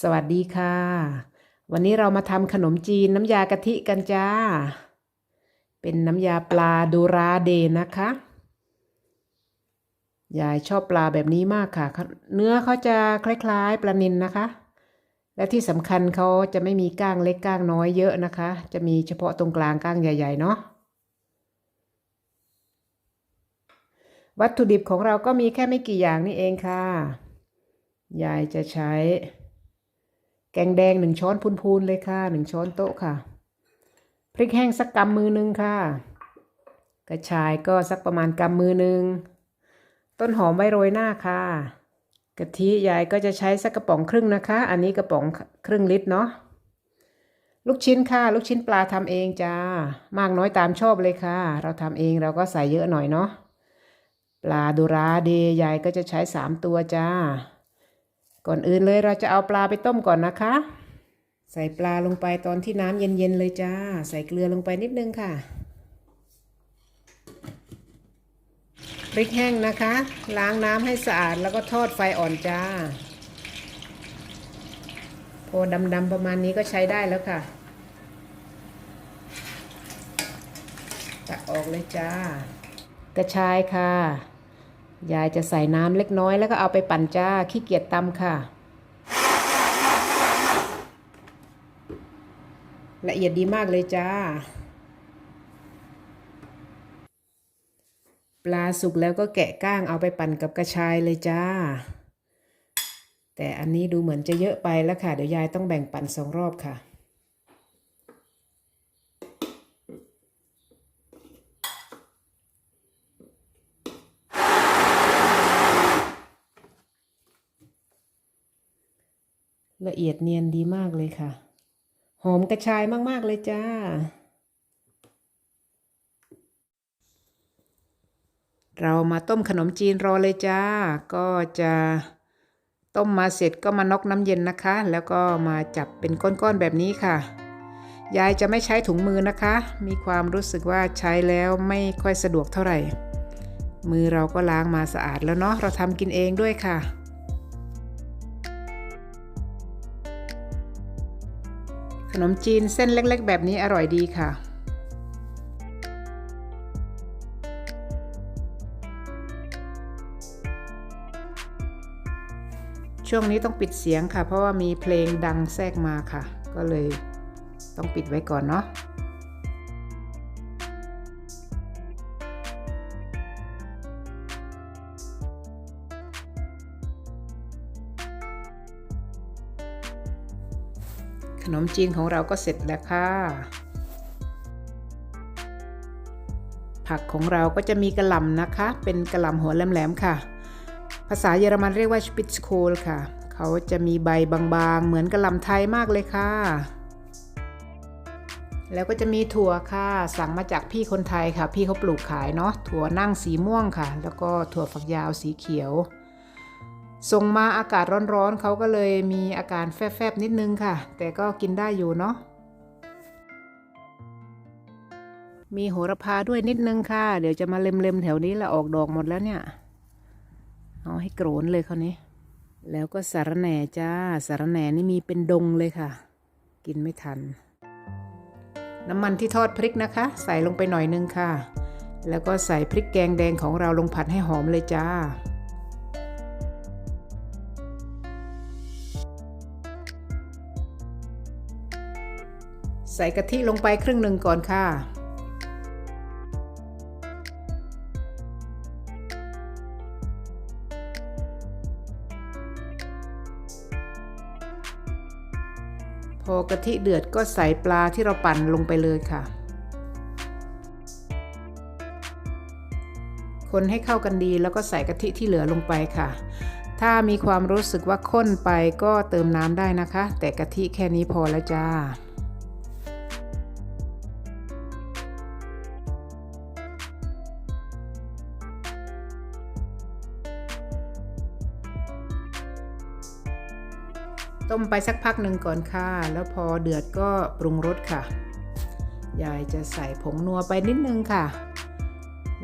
สวัสดีค่ะ วันนี้เรามาทำขนมจีนน้ำยากะทิกันจ้า เป็นน้ำยาปลาดูราเดนะคะ ยายชอบปลาแบบนี้มากค่ะ เนื้อเขาจะคล้ายๆปลานิลนะคะ และที่สำคัญเขาจะไม่มีก้างเล็กก้างน้อยเยอะนะคะ จะมีเฉพาะตรงกลางก้างใหญ่ ๆ เนาะวัตถุดิบของเราก็มีแค่ไม่กี่อย่างนี่เองค่ะ ยายจะใช้ แกงแดงหนึ่งช้อนพูนๆเลยค่ะหนึ่งช้อนโต๊ะค่ะ พริกแห้งสักกำมือหนึ่งค่ะ กระชายก็สักประมาณกำมือหนึ่งต้นหอมไว้โรยหน้าค่ะกะทิยายก็จะใช้สักกระป๋องครึ่งนะคะ อันนี้กระป๋องครึ่งลิตรเนาะลูกชิ้นค่ะ ลูกชิ้นปลาทำเองจ้ามากน้อยตามชอบเลยค่ะ เราทำเองเราก็ใส่เยอะหน่อยเนาะปลาดูราเดยายก็จะใช้สามตัวจ้า ก่อนอื่นเลยเราจะเอาปลาไปต้มก่อนนะคะ ใส่ปลาลงไปตอนที่น้ำเย็นๆเลยจ้า ใส่เกลือลงไปนิดนึงค่ะพริกแห้งนะคะ ล้างน้ำให้สะอาดแล้วก็ทอดไฟอ่อนจ้า พอดำๆประมาณนี้ก็ใช้ได้แล้วค่ะ ตักออกเลยจ้ากระชายค่ะ ยายจะใส่น้ำเล็กน้อยแล้วก็เอาไปปั่นจ้า ขี้เกียจตำค่ะ ละเอียดดีมากเลยจ้า ปลาสุกแล้วก็แกะก้างเอาไปปั่นกับกระชายเลยจ้า แต่อันนี้ดูเหมือนจะเยอะไปแล้วค่ะ เดี๋ยวยายต้องแบ่งปั่นสองรอบค่ะ ละเอียดเนียนดีมากเลยค่ะ หอมกระชายมาก ๆ เลยจ้า เรามาต้มขนมจีนรอเลยจ้า ก็จะต้มมาเสร็จก็มานอกน้ำเย็นนะคะ แล้วก็มาจับเป็นก้อนๆแบบนี้ค่ะ ยายจะไม่ใช้ถุงมือนะคะ มีความรู้สึกว่าใช้แล้วไม่ค่อยสะดวกเท่าไหร่ มือเราก็ล้างมาสะอาดแล้วเนาะ เราทำกินเองด้วยค่ะ ขนมจีนเส้นเล็กๆ แบบนี้อร่อยดีค่ะ ช่วงนี้ต้องปิดเสียงค่ะ เพราะว่ามีเพลงดังแทรกมาค่ะ ก็เลยต้องปิดไว้ก่อนเนาะ ขนมจีนของเราก็เสร็จแล้วค่ะ ผักของเราก็จะมีกระหล่ำนะคะ เป็นกระหล่ำหัวแหลมๆค่ะ ภาษาเยอรมันเรียกว่าสปิตสโคลค่ะ เขาจะมีใบบางๆ เหมือนกระหล่ำไทยมากเลยค่ะ แล้วก็จะมีถั่วค่ะ สั่งมาจากพี่คนไทยค่ะ พี่เขาปลูกขายเนาะ ถั่วนั่งสีม่วงค่ะ แล้วก็ถั่วฝักยาวสีเขียว ส่งมาอากาศร้อนๆเขาก็เลยมีอาการแฟบๆนิดนึงค่ะ แต่ก็กินได้อยู่เนาะมีโหระพาด้วยนิดนึงค่ะ เดี๋ยวจะมาเล็มๆแถวนี้ละออกดอกหมดแล้วเนี่ย เอาให้โกรนเลยคราวนี้ แล้วก็สารแหน่จ้า สารแหน่นี่มีเป็นดงเลยค่ะ กินไม่ทัน น้ำมันที่ทอดพริกนะคะ ใส่ลงไปหน่อยนึงค่ะ แล้วก็ใส่พริกแกงแดงของเราลงผัดให้หอมเลยจ้า ใส่กะทิลงไปครึ่งหนึ่งก่อนค่ะ พอกะทิเดือดก็ใส่ปลาที่เราปั่นลงไปเลยค่ะ คนให้เข้ากันดีแล้วก็ใส่กะทิที่เหลือลงไปค่ะถ้ามีความรู้สึกว่าข้นไปก็เติมน้ำได้นะคะ แต่กะทิแค่นี้พอแล้วจ้า ต้มไปสักพักหนึ่งก่อนค่ะ แล้วพอเดือดก็ปรุงรสค่ะ ยายจะใส่ผงนัวไปนิดนึงค่ะ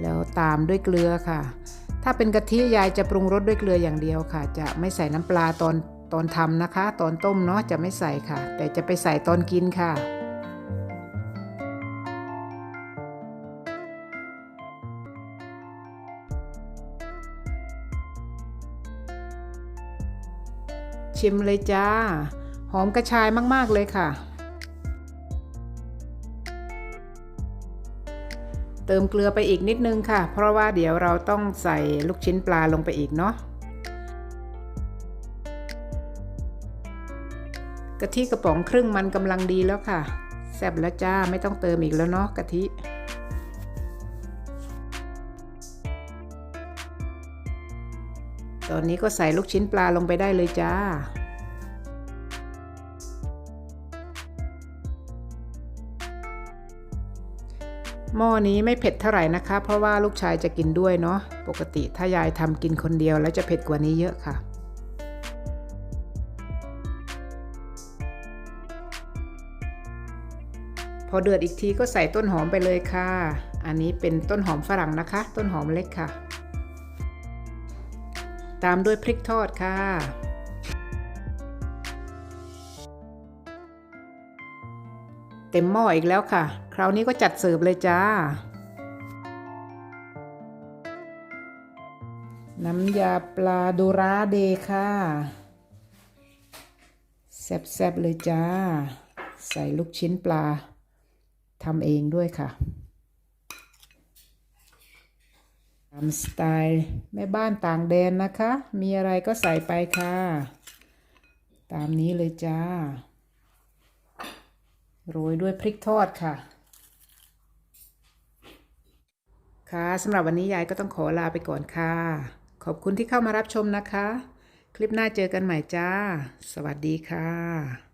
แล้วตามด้วยเกลือค่ะ ถ้าเป็นกะทิยายจะปรุงรสด้วยเกลืออย่างเดียวค่ะ จะไม่ใส่น้ำปลาตอนตอนทำนะคะ ตอนต้มเนาะจะไม่ใส่ค่ะ แต่จะไปใส่ตอนกินค่ะ ชิมเลยจ้า หอมกระชายมาก ๆ เลยค่ะ เติมเกลือไปอีกนิดนึงค่ะ เพราะว่าเดี๋ยวเราต้องใส่ลูกชิ้นปลาลงไปอีกเนาะกะทิกระป๋องครึ่งมันกำลังดีแล้วค่ะ แซ่บแล้วจ้าไม่ต้องเติมอีกแล้วเนาะกะทิ ตอนนี้ก็ใส่ลูกชิ้นปลาลงไปได้เลยจ้า หม้อนี้ไม่เผ็ดเท่าไหร่นะคะ เพราะว่าลูกชายจะกินด้วยเนาะ ปกติถ้ายายทำกินคนเดียวแล้วจะเผ็ดกว่านี้เยอะค่ะพอเดือดอีกทีก็ใส่ต้นหอมไปเลยค่ะ อันนี้เป็นต้นหอมฝรั่งนะคะ ต้นหอมเล็กค่ะ ตามด้วยพริกทอดค่ะ เต็มหม้ออีกแล้วค่ะ คราวนี้ก็จัดเสิร์ฟเลยจ้า น้ำยาปลาดูราเดค่ะ แซ่บๆเลยจ้า ใส่ลูกชิ้นปลาทำเองด้วยค่ะ ตามสไตล์แม่บ้านต่างแดนนะคะ มีอะไรก็ใส่ไปค่ะ ตามนี้เลยจ้า โรยด้วยพริกทอดค่ะ ค่ะสำหรับวันนี้ยายก็ต้องขอลาไปก่อนค่ะ ขอบคุณที่เข้ามารับชมนะคะ คลิปหน้าเจอกันใหม่จ้า สวัสดีค่ะ